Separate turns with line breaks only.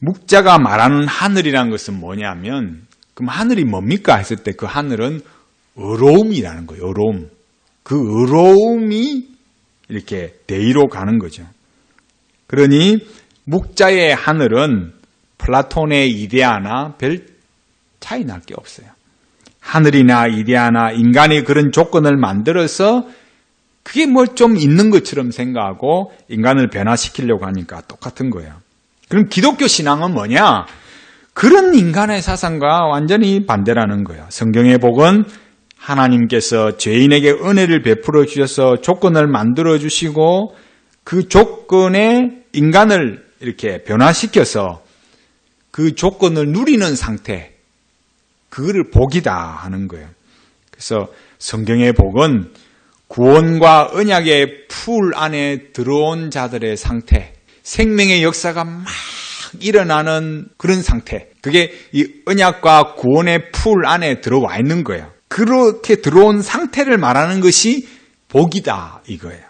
묵자가 말하는 하늘이라는 것은 뭐냐면 그럼 하늘이 뭡니까 했을 때 그 하늘은 의로움이라는 거예요. 의로움. 그 의로움이 이렇게 대의로 가는 거죠. 그러니 묵자의 하늘은 플라톤의 이데아나 별 차이 날 게 없어요. 하늘이나 이데아나 인간이 그런 조건을 만들어서 그게 뭘 좀 있는 것처럼 생각하고 인간을 변화시키려고 하니까 똑같은 거예요. 그럼 기독교 신앙은 뭐냐? 그런 인간의 사상과 완전히 반대라는 거예요. 성경의 복은 하나님께서 죄인에게 은혜를 베풀어 주셔서 조건을 만들어 주시고 그 조건에 인간을 이렇게 변화시켜서 그 조건을 누리는 상태, 그거를 복이다 하는 거예요. 그래서 성경의 복은 구원과 언약의 풀 안에 들어온 자들의 상태, 생명의 역사가 막 일어나는 그런 상태. 그게 이 언약과 구원의 풀 안에 들어와 있는 거예요. 그렇게 들어온 상태를 말하는 것이 복이다 이거예요.